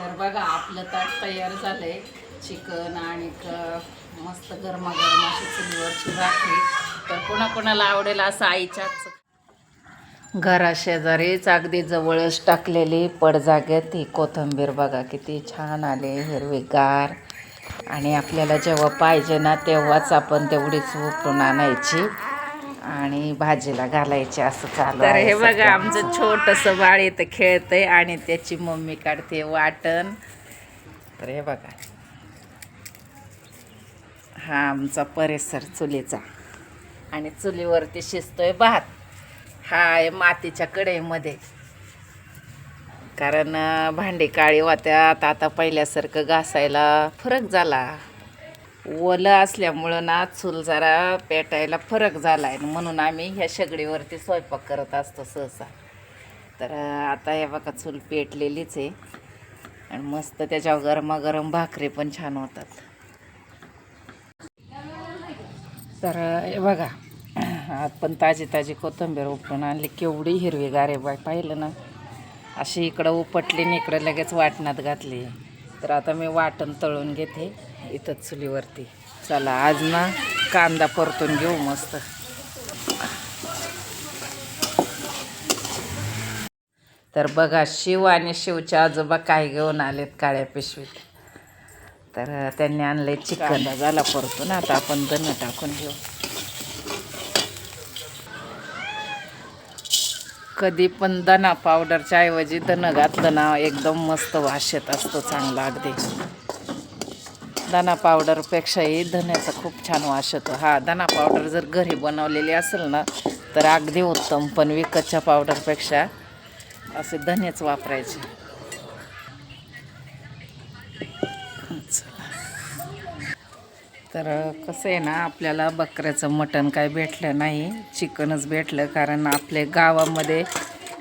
तर बघा आपलं ताट तयार झालंय. चिकन आणि क- मस्त गरमागरम अशी चुलीवरची भाकरी तर कोणाकोणाला आवडेल असं आईच्याच घराशेजारीच अगदी जवळच टाकलेली पडजाग्यात ही कोथंबीर बघा किती छान आले हिरवीगार. आणि आपल्याला जेव्हा पाहिजे ना तेव्हाच आपण तेवढीच उपटून आणायची. आणि भाजीला घालायची असं चालू तर हे बघा आमचं छोटंसं बाळ इथं खेळतंय आणि त्याची मम्मी काढते वाटण. तर हे बघा. हा आमचा परिसर चुलीचा. आणि चुलीवरती शिजतोय भात. हा आहे मातीच्या कढईमध्ये. कारण भांडी काळी होत्यात. आता पहिल्यासारखं घासायला फरक झाला. ओलं असल्यामुळं ना चूल जरा पेटायला फरक झाला आहे म्हणून आम्ही ह्या शेगडीवरती स्वयंपाक करत असतो सहसा. तर आता हे बघा चूल पेटलेलीच आहे. आणि मस्त त्याच्यावर गरमागरम भाकरी पण छान होतात. तर हे बघा पण ताजी ताजी कोथिंबीर उपटून आणली. केवढी हिरवीगार आहे बाय पाहिलं ना? अशी इकडं उपटली आणि इकडं लगेच वाटणात घातली. तर आता मी वाटण तळून घेते इथंच चुलीवरती. चला आज ना कांदा परतून घेऊ मस्त. तर बघा शिव आणि शिवचे आजोबा काय घेऊन आलेत काळ्या पिशवीत. तर त्यांनी आणले चिकन. झाला परतून आता आपण दण टाकून घेऊ. कधी पण दना पावडरच्या ऐवजी दणं घातलं ना एकदम मस्त वास असतो चांगला अगदी. दणा पावडरपेक्षाही धन्याचा खूप छान वास येतो. हा दणा पावडर जर घरी बनवलेली असेल ना तर अगदी उत्तम पण विकतच्या पावडरपेक्षा असे धनेच वापरायचे. तर कसं आहे ना आपल्याला बकऱ्याचं मटण काय भेटलं नाही चिकनच भेटलं कारण आपले गावामध्ये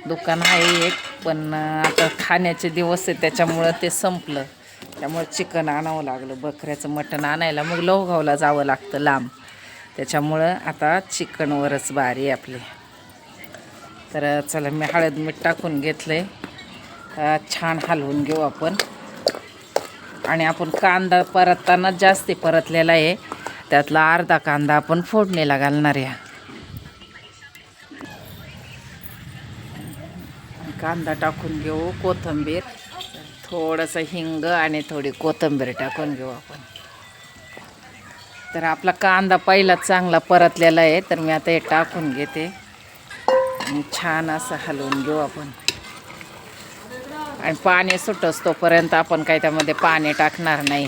दुकान आहे एक पण आता खाण्याचे दिवस आहे त्याच्यामुळं ते संपलं. त्यामुळं चिकन आणावं लागलं बकऱ्याचं मटण आणायला. मग लोहगावला जावं लागतं लांब. त्याच्यामुळं आता चिकनवरच बारी आहे आपली. तर चला मी हळद मीठ टाकून घेतलं आहे छान हलवून घेऊ आपण. आणि आपण कांदा परतताना जास्ती परतलेला आहे. त्यातला अर्धा कांदा आपण फोडणीला घालणार आहे. कांदा टाकून घेऊ कोथिंबीर थोडंसं हिंग आणि थोडी कोथिंबीर टाकून घेऊ आपण. तर आपला कांदा पहिला चांगला परतलेला आहे तर मी आता हे टाकून घेते. आणि छान असं हलवून घेऊ आपण. आणि पाणी सुटस तोपर्यंत आपण काही त्यामध्ये पाणी टाकणार नाही.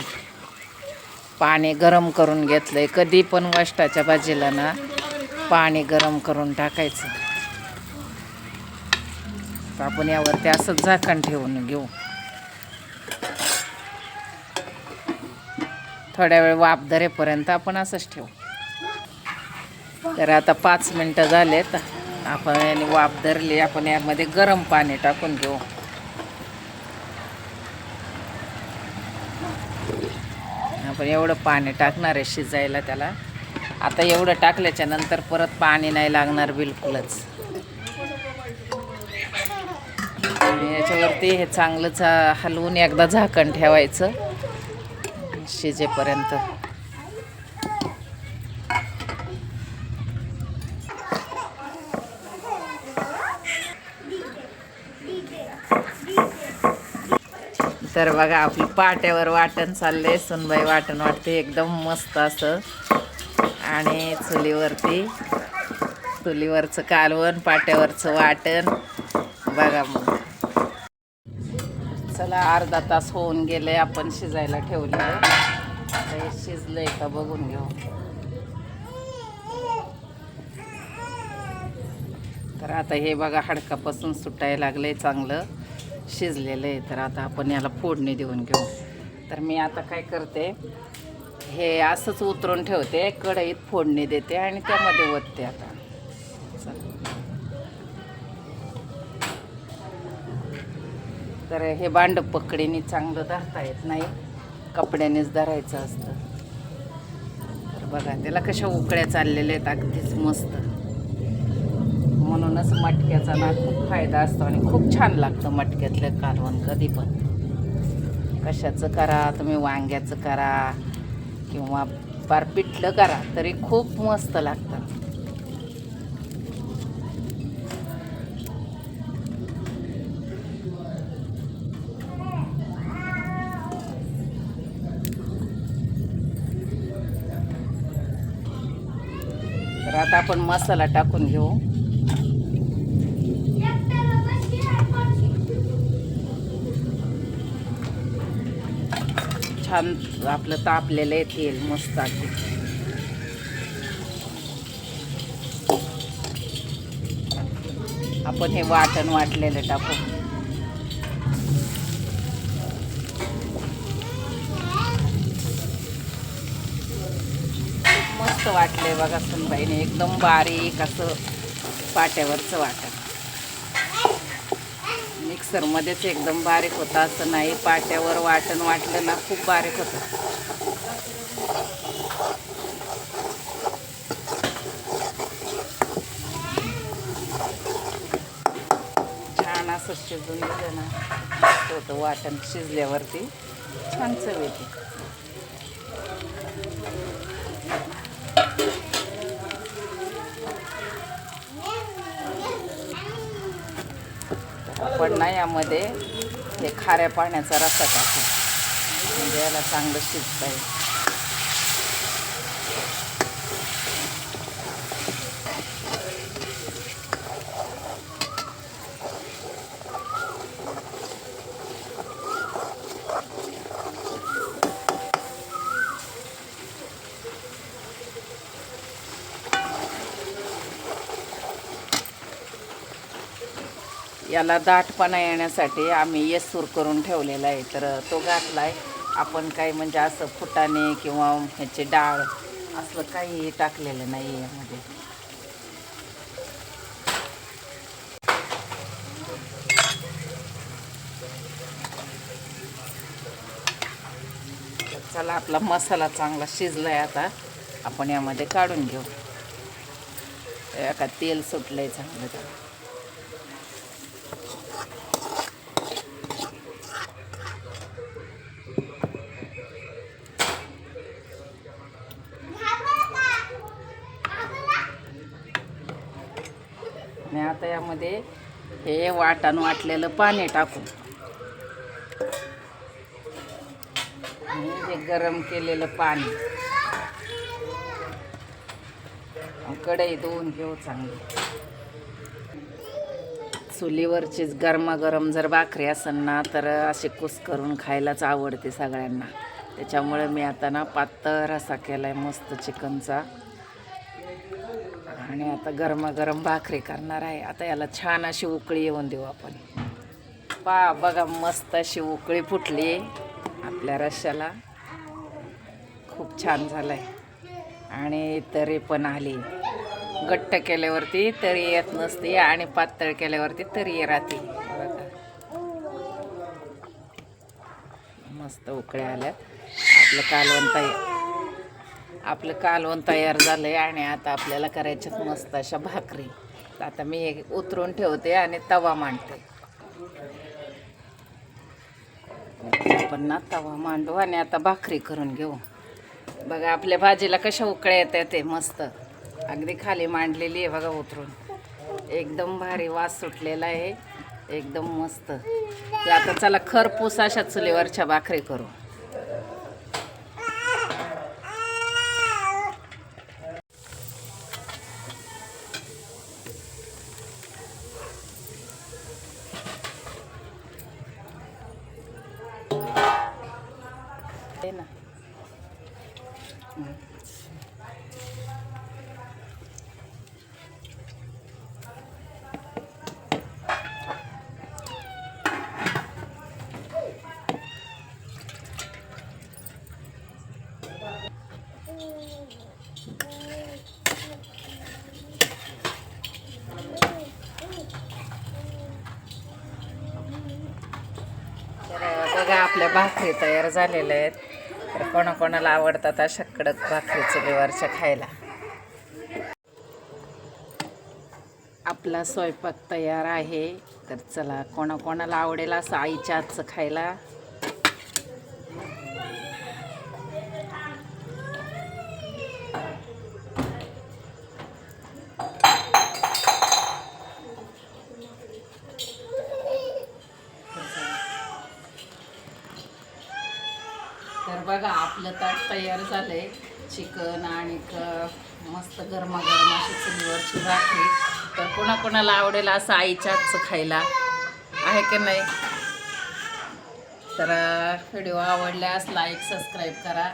पाणी गरम करून घेतलं आहे कधी पण वष्टाच्या भाजीला ना पाणी गरम करून टाकायचं. तर आपण यावरती असंच झाकण ठेवून घेऊ. थोड्या वेळ वाफ धरेपर्यंत आपण असंच ठेवू. तर आता पाच मिनटं झालेत. आपण याने वाफ धरली आपण यामध्ये गरम पाणी टाकून घेऊ. आपण एवढं पाणी टाकणार आहे शिजायला त्याला. आता एवढं टाकल्याच्या नंतर परत पाणी नाही लागणार बिलकुलच. आणि याच्यावरती हे चांगलंच हलवून एकदा झाकण ठेवायचं. शिजेपर्यंत तर बघा आपलं पाट्यावर वाटण चाललंय. सुनबाई वाटण वाटते एकदम मस्त असं. आणि चुलीवरती चुलीवरचं कालवण पाट्यावरचं वाटण. बघा मला अर्धा तास होऊन गेले आपण शिजायला ठेवले. आता हे शिजलंय का बघून घेऊ. तर आता हे बघा हाडकापासून सुटायला लागलंय चांगलं. शिजलेलं आहे तर आता आपण याला फोडणी देऊन घेऊ. तर मी आता काय करते हे असंच उतरून ठेवते कढईत फोडणी देते आणि त्यामध्ये ओतते आता. चला. तर हे बांड पकडीने चांगलं धरता येत नाही. कपड्यानेच धरायचं असतं. तर बघा त्याला कशा उकळ्या चाललेल्या आहेत अगदीच मस्त. म्हणूनच मटक्याचा ना खूप फायदा असतो आणि खूप छान लागतं मटक्यातलं कालवण कधी पण. कशाचं करा तुम्ही वांग्याचं करा किंवा पार पिठलं करा तरी खूप मस्त लागतं. तर आता आपण मसाला टाकून घेऊ. छान आपलं तापलेलं आहे तेल मस्त अगदी आपण हे वाटण वाटलेलं टाकू. मस्त वाटलंय बघा सुनबाईने. एकदम बारीक असं पाट्यावरचं वाटण. मिक्सरमध्येच एकदम बारीक होतं असं नाही. पाट्यावर वाटण वाटलं ना खूप बारीक होतं. छान असं शिजून दिलं ना. होतं वाटण शिजल्यावरती. छान चव येते आपण ना यामध्ये हे खाऱ्या पाण्याचा रस्सा टाकू म्हणजे याला चांगलं शिजता येईल त्याला दाटपणा येण्यासाठी आम्ही येसूर करून ठेवलेला आहे. तर तो घातला आहे आपण काही म्हणजे असं फुटाणे किंवा ह्याची डाळ असलं काही टाकलेलं नाही यामध्ये. चला आपला मसाला चांगला शिजला आहे आता. आपण यामध्ये काढून घेऊ. एका तेल सुटलं आहे चांगलं त्याला आणि आता यामध्ये हे वाटण वाटलेलं पाणी टाकू आणि हे गरम केलेलं पाणी. कढई धुवून घेऊ चांगली. चुलीवरचीच गरमागरम जर भाकरी असेल ना तर असे कुस करून खायलाच आवडते सगळ्यांना. त्याच्यामुळे मी आता ना पातळ असा केला आहे मस्त चिकनचा. आणि आता गरमागरम भाकरी करणार आहे. आता याला छान अशी उकळी येऊन देऊ आपण. पा बघा मस्त अशी उकळी फुटली आपल्या रश्याला खूप छान झालं आहे आणि तरी पण आली. घट्ट केल्यावरती तरी येत नसते आणि पातळ केल्यावरती तरी राहते. बघा. मस्त उकळ्या आल्यात. आपलं कालवण आपलं कालवण तयार झालं आहे आणि आता आपल्याला करायच्यात मस्त अशा भाकरी. आता मी हे उतरून ठेवते आणि तवा मांडते. आपण ना तवा मांडू आणि आता भाकरी करून घेऊ. बघा आपल्या भाजीला कशा उकळ्या येतात ते मस्त. अगदी खाली मांडलेली आहे बघा उतरून. एकदम भारी वास सुटलेला आहे. एकदम मस्त. आता चला खरपूस अशा चुलीवरच्या भाकरी करू. आपल्या भाकरी तयार झालेल्या आहेत. तर कोणाकोणाला आवडतात अशा कडक भाकरी चुलीवरच्या खायला? आपला स्वयंपाक तयार आहे तर चला कोणाकोणाला आवडेल असं आईच्या आजचं खायला? ताट झालं आहे चिकन आणि मस्त गरमागरम अशी चुलीवरची भाकरी. तर कोणाकोणाला आवडेल असं आईच्या खायला? आहे की नाही? तर व्हिडिओ आवडल्यास लाईक सबस्क्राईब करा.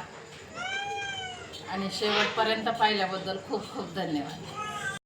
आणि शेवटपर्यंत पाहिल्याबद्दल खूप खूप धन्यवाद.